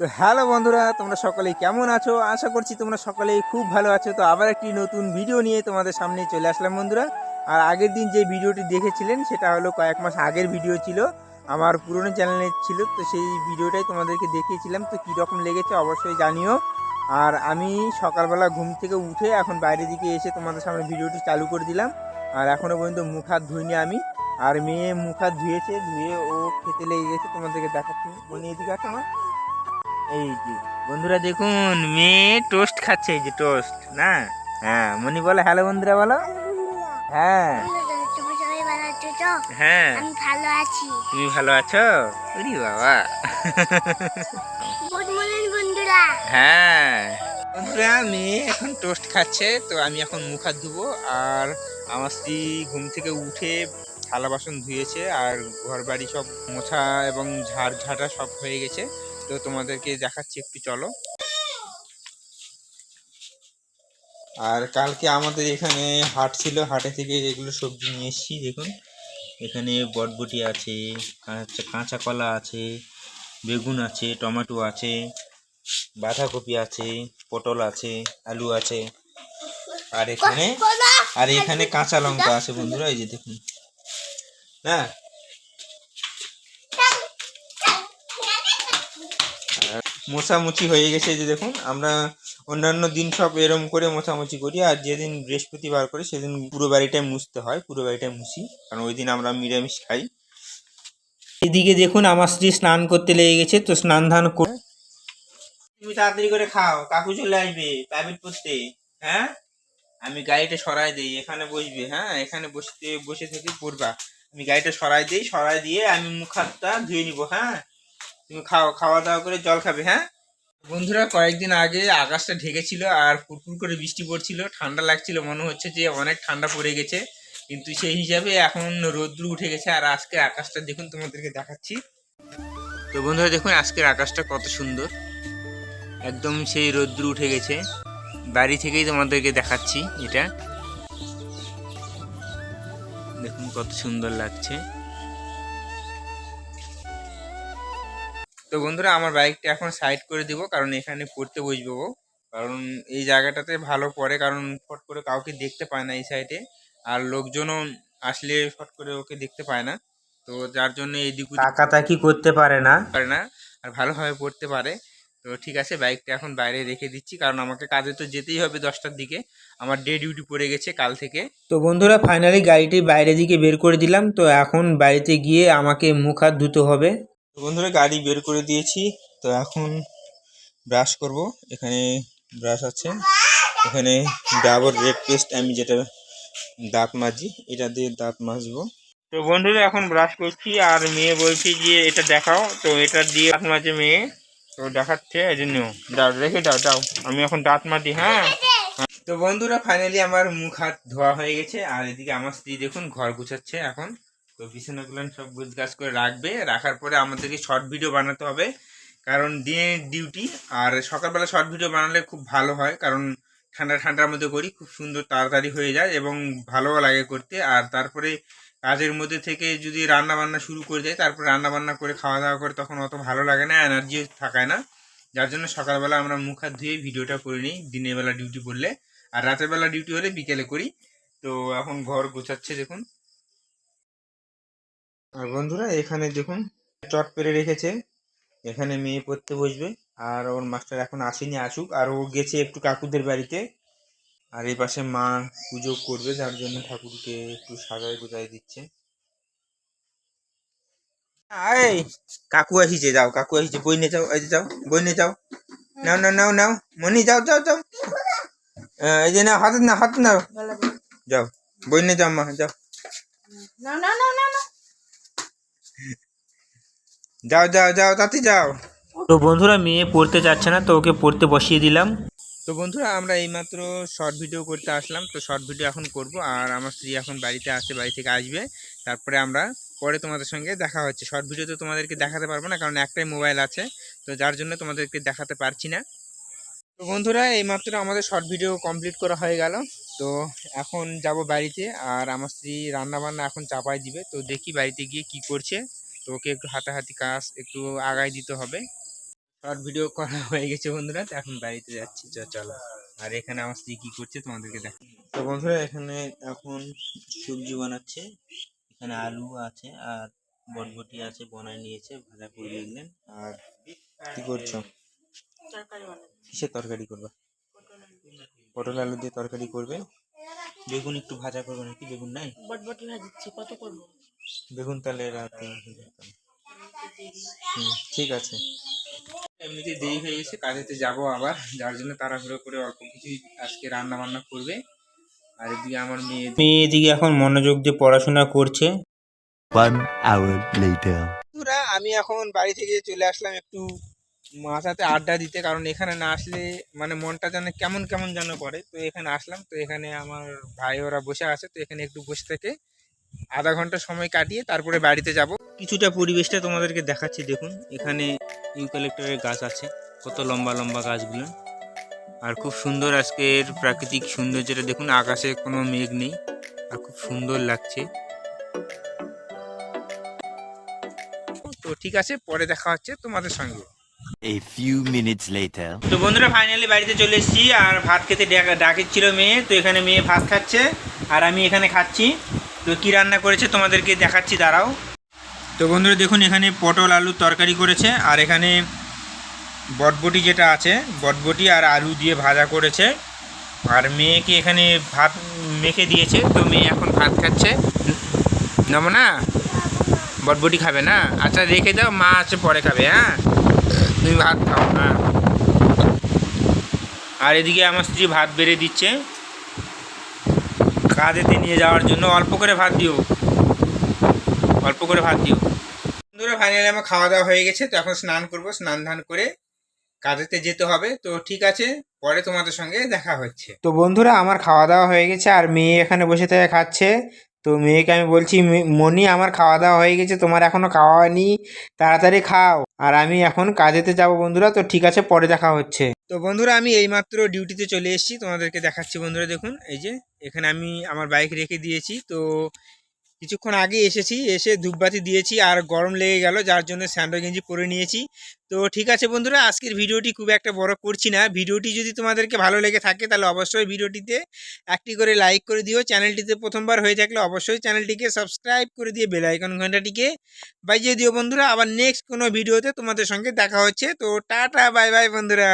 তো হ্যালো বন্ধুরা, তোমরা সকলেই কেমন আছো? আশা করছি তোমরা সকলেই খুব ভালো আছো। তো আবার একটি নতুন ভিডিও নিয়ে তোমাদের সামনে চলে আসলাম বন্ধুরা। আর আগের দিন যে ভিডিওটি দেখেছিলেন, সেটা হলো কয়েক মাস আগের ভিডিও ছিল, আমার পুরনো চ্যানেলে ছিল। তো সেই ভিডিওটাই তোমাদেরকে দেখিয়েছিলাম। তো কীরকম লেগেছে অবশ্যই জানিও। আর আমি সকালবেলা ঘুম থেকে উঠে এখন বাইরের দিকে এসে তোমাদের সামনে ভিডিওটি চালু করে দিলাম। আর এখনও পর্যন্ত মুখ হাত ধুইনি আমি। আর মেয়ে মুখ হাত ধুয়েছে, ধুয়ে ও খেতে লেগে গেছে। তোমাদেরকে দেখাচ্ছি। মনে এদিকে আসো আমার এই যে বন্ধুরা দেখুন মেয়ে টোস্ট খাচ্ছে এই যে টোস্ট না? হ্যাঁ মনি বলো হ্যালো বন্ধুরা বলো। হ্যাঁ। হ্যাঁ। আমি ভালো আছি। তুমি ভালো আছো? উরি বাবা। গুড মর্নিং বন্ধুরা। হ্যাঁ। বন্ধুরা মেয়ে এখন টোস্ট খাচ্ছে তো আমি এখন মুখ হাত ধুবো আর আমার স্ত্রী ঘুম থেকে উঠে থালা বাসন ধুয়েছে আর ঘর বাড়ি সব মোছা এবং ঝাড় ঝাঁটা সব হয়ে গেছে। তো তোমাদেরকে দেখাচ্ছি একটু, চলো। আর কালকে আমাদের এখানে হাট ছিল, হাটে থেকে এগুলো সবজি নিয়ে এসেছি, দেখুন। এখানে বটবটি আছে কাঁচা কলা আছে, বেগুন আছে, টমেটো আছে, বাঁধাকপি আছে, পটল আছে, আলু আছে। আর এখানে আর এখানে কাঁচা লঙ্কা আছে বন্ধুরা, এই যে দেখুন। হ্যাঁ মোছামুছি হয়ে গেছে যে দেখুন। আমরা অন্যান্য দিন সব এরম করে মোছামুছি করি, আর যেদিন বৃহস্পতিবার করে সেদিন পুরো বাড়িটাই মুছতে হয়, পুরো বাড়িটাই মুছি। কারণ ওই দিন আমরা নিরামিষ খাই। এদিকে দেখুন আমার স্ত্রী স্নান করতে লেগে গেছে, তো স্নান ধান করে তুমি তাড়াতাড়ি করে খাও, কাকু চলে আসবে প্রাইভেট পড়তে। হ্যাঁ? আমি গাড়িটা সরাই দিই, এখানে বসবে হ্যাঁ? এখানে বসতে, বসে থেকে পড়বা। আমি গাড়িটা সরাই দিই, সরাই দিয়ে আমি মুখ হাতটা ধুয়ে নিবো হ্যাঁ? তুমি খাওয়া খাওয়া দাওয়া করে জল খাবে হ্যাঁ? বন্ধুরা, কয়েকদিন আগে আকাশটা ঢেকেছিল আর ফুরফুর করে বৃষ্টি পড়ছিল। ঠান্ডা লাগছিল, মনে হচ্ছে যে অনেক ঠান্ডা পড়ে গেছে। কিন্তু সেই হিসাবে এখন রোদ্র উঠে গেছে আর আজকে আকাশটা দেখুন, তোমাদেরকে দেখাচ্ছি। তো বন্ধুরা, দেখুন আজকের আকাশটা কত সুন্দর। একদম সেই রোদ্র উঠে গেছে। বাড়ি থেকেই তোমাদেরকে দেখাচ্ছি এটা। দেখুন কত সুন্দর লাগছে। তো বন্ধুরা আমার বাইকটা এখন সাইড করে দিব কারণ এখানে পড়তে বসবো। কারণ এই জায়গাটাতে ভালো পড়ে কারণ ফট করে কাউকে দেখতে পায় না এই সাইডে আর লোকজনও আসলে ফট করে ওকে দেখতে পায় না। তো যার জন্য এইদিক তাকাতাকি করতে পারে না। পারে না আর ভালোভাবে পড়তে পারে। তো ঠিক আছে বাইকটা এখন বাইরে রেখে দিচ্ছি কারণ আমাকে কাজে তো যেতেই হবে দশটার দিকে। আমার ডে ডিউটি পড়ে গেছে কাল থেকে। তো বন্ধুরা ফাইনালি গাড়িটি বাইরের দিকে বের করে দিলাম। তো এখন বাড়িতে গিয়ে আমাকে মুখ হাত ধুতে হবে। বন্ধুরা গাড়ি বের করে দিয়েছি, তো এখন ব্রাশ করব। এখানে ব্রাশ আছে। এখানে ডাবর রেড পেস্ট আমি যেটা দাঁত মাজি, এটা দিয়ে দাঁত মাজবো। তো বন্ধুরা এখন ব্রাশ করছি, আর মেয়ে বলছে যে এটা দেখাও, তো এটা দিয়ে দাঁত মাজে মেয়ে। তো দেখাচ্ছে, এই জন্য। দাও, রেখে দাও দাও। আমি এখন দাঁত মাজি হ্যাঁ। তো বন্ধুরা ফাইনালি আমার মুখ হাত ধোয়া হয়ে গেছে, আর এদিকে আমার স্ত্রী দেখুন, ঘর গুছাচ্ছে এখন। তো বিছানাগুলো সব গুছ গাছ করে রাখবে। রাখার পরে আমাদেরকে শর্ট ভিডিও বানাতে হবে। কারণ দিনের ডিউটি আর সকালবেলা শর্ট ভিডিও বানালে খুব ভালো হয়। কারণ ঠান্ডা ঠান্ডার মধ্যে করি, খুব সুন্দর তাড়াতাড়ি হয়ে যায় এবং ভালোও লাগে করতে। আর তারপরে কাজের মধ্যে থেকে যদি রান্না বান্না শুরু করে দেয়, তারপর রান্না বান্না করে খাওয়া দাওয়া করে তখন অত ভালো লাগে না এনার্জিও থাকায় না। যার জন্য সকালবেলা আমরা মুখ হাত ধুয়ে ভিডিওটা করে নিই দিনের বেলা ডিউটি করলে আর রাতের বেলা ডিউটি হলে বিকেলে করি। তো এখন ঘর গোছাচ্ছে দেখুন। আর বন্ধুরা, এখানে দেখুন, চট পেরে রেখেছে। এখানে মেয়ে পড়তে বসবে, আর ওর মাস্টার এখন আসেনি, আসুক। আর ও গেছে একটু কাকুদের বাড়িতে। আর এই পাশে মা পুজো করবে, যার জন্য ঠাকুরকে একটু সাজায় গোজায় দিচ্ছে। কাকু আসিছে, যাও, কাকু আসিছে। বই নিয়ে যাও, এই যাও, বই নিয়ে যাও। নাও নাও নাও নাও মনি যাও যাও যাও। এই যে নাও, হাত না হাত নাও। যাও, বই নিয়ে যাও মা, যাও। যাও যাও যাও তাতে যাও। তো বন্ধুরা মেয়ে পড়তে চাচ্ছে না তো ওকে পড়তে বসিয়ে দিলাম। তো বন্ধুরা আমরা এইমাত্র শর্ট ভিডিও করতে আসলাম। তো শর্ট ভিডিও এখন করব আর আমার স্ত্রী এখন বাড়িতে আসে বাড়ি থেকে আসবে। তারপরে আমরা পরে তোমাদের সঙ্গে দেখা হচ্ছে। শর্ট ভিডিও তো তোমাদেরকে দেখাতে পারব না কারণ একটাই মোবাইল আছে। তো যার জন্য তোমাদেরকে দেখাতে পারছি না। তো বন্ধুরা এইমাত্র আমাদের শর্ট ভিডিও কমপ্লিট করা হয়ে গেল। তো এখন যাব বাড়িতে আর আমার স্ত্রী রান্না বান্না এখন চাপাই দিবে। তো দেখি বাড়িতে গিয়ে কি করছে। তো ওকে একটু হাতাহাতি কাজ একটু আগায় দিতে হবে। শর্ট ভিডিও করা হয়ে গেছে বন্ধুরা তো এখন বাড়িতে যাচ্ছি। চলো। আর এখানে আমার স্ত্রী কি করছে তোমাদেরকে দেখ তো বন্ধুরা এখানে এখন সবজি বানাচ্ছে। এখানে আলু আছে আর বটবটি আছে বনায় নিয়েছে ভাজা করে নিলেন। আর কি করছ? কিসের তরকারি করবা? পটল আলু দিয়ে তরকারি করবে। বেগুন একটু ভাজা করবে নাকি? বেগুন নাই? বটবটি ভাজিচ্ছি। কত করব? বেগুন তাহলে রাতে হুম, ঠিক আছে। এমনিতে দেরি হয়ে গেছে কাজেতে যাব আবার। যার জন্য তাড়াহুড়ো করে অল্প কিছু আজকে রান্না বান্না করবে। আর এদিকে আমার মেয়ে মেয়ে এদিকে এখন মনোযোগ দিয়ে পড়াশোনা করছে। আমি এখন বাড়ি থেকে চলে আসলাম একটু মাথাতে আড্ডা দিতে, কারণ এখানে না আসলে মানে মনটা যেন কেমন কেমন যেন করে। তো এখানে আসলাম, তো এখানে আমার ভাই ওরা বসে আছে, তো এখানে একটু বসে থেকে আধা ঘণ্টা সময় কাটিয়ে তারপরে বাড়িতে যাব। কিছুটা পরিবেশটা তোমাদেরকে দেখাচ্ছি, দেখুন। এখানে ইউক্যালিপ্টারের গাছ আছে, কত লম্বা লম্বা গাছগুলো। আর খুব সুন্দর আজকের প্রাকৃতিক সৌন্দর্যটা, দেখুন, আকাশে কোনো মেঘ নেই। আর খুব সুন্দর লাগছে। তো ঠিক আছে, পরে দেখা হচ্ছে তোমাদের সঙ্গে। A few minutes later. তো বন্ধুরা ফাইনালি বাড়িতে চলে এসেছি, আর ভাত খেতে ডাকা- ডাকেছিল মেয়ে, তো এখানে মেয়ে ভাত খাচ্ছে, আর আমি এখানে খাচ্ছি। তো কি রান্না করেছে তোমাদেরকে দেখাচ্ছি, দাঁড়াও। তো বন্ধুরা, দেখুন, এখানে পটল আলুর তরকারি করেছে, আর এখানে বটবটি যেটা আছে, বটবটি আর আলু দিয়ে ভাজা করেছে। আর মেয়েকে এখানে ভাত মেখে দিয়েছে, তো মেয়ে এখন ভাত খাচ্ছে। নেব না বটবটি খাবে না? আচ্ছা রেখে দাও, মা আছে, পরে খাবে হ্যাঁ? তুমি ভাত খাও। হ্যাঁ। আর এদিকে আমার স্ত্রী ভাত বেড়ে দিচ্ছে। কাঁধেতে নিয়ে যাওয়ার জন্য অল্প করে ভাত দিও। অল্প করে ভাত দিও। বন্ধুরা ফাইনালি আমার খাওয়া দাওয়া হয়ে গেছে তো এখন স্নান করব স্নান ধান করে কাজেতে যেতে হবে। তো ঠিক আছে পরে তোমাদের সঙ্গে দেখা হচ্ছে। তো বন্ধুরা আমার খাওয়া দাওয়া হয়ে গেছে আর মেয়ে এখানে বসে থেকে খাচ্ছে। তো মেয়েকে আমি বলছি, "মে- মনি আমার খাওয়া দাওয়া হয়ে গেছে, তোমার এখনও খাওয়া হয়নি, তাড়াতাড়ি খাও। আর আমি এখন কাজেতে যাব বন্ধুরা, তো ঠিক আছে, পরে দেখা হচ্ছে। তো বন্ধুরা, আমি এইমাত্র ডিউটিতে চলে এসেছি, তোমাদেরকে দেখাচ্ছি বন্ধুরা, দেখুন, এই যে, এখানে আমি আমার বাইক রেখে দিয়েছি, তো কিছুক্ষণ আগে এসেছি, এসে ধূপবাতি দিয়েছি আর গরম লেগে গেল, যার জন্য স্যান্ডো গেঞ্জি পরে নিয়েছি। তো ঠিক আছে বন্ধুরা, আজকের ভিডিওটি খুব একটা বড় করছি না। ভিডিওটি যদি তোমাদেরকে ভালো লেগে থাকে তাহলে অবশ্যই ভিডিওটিতে একটি করে লাইক করে দিও। চ্যানেলটিতে প্রথমবার হয়ে থাকলে অবশ্যই চ্যানেলটিকে সাবস্ক্রাইব করে দিয়ে বেল আইকন ঘন্টাটিকে বাজিয়ে দিও বন্ধুরা। আবার নেক্সট কোনো ভিডিওতে তোমাদের সঙ্গে দেখা হচ্ছে। তো টাটা বাই বাই বন্ধুরা।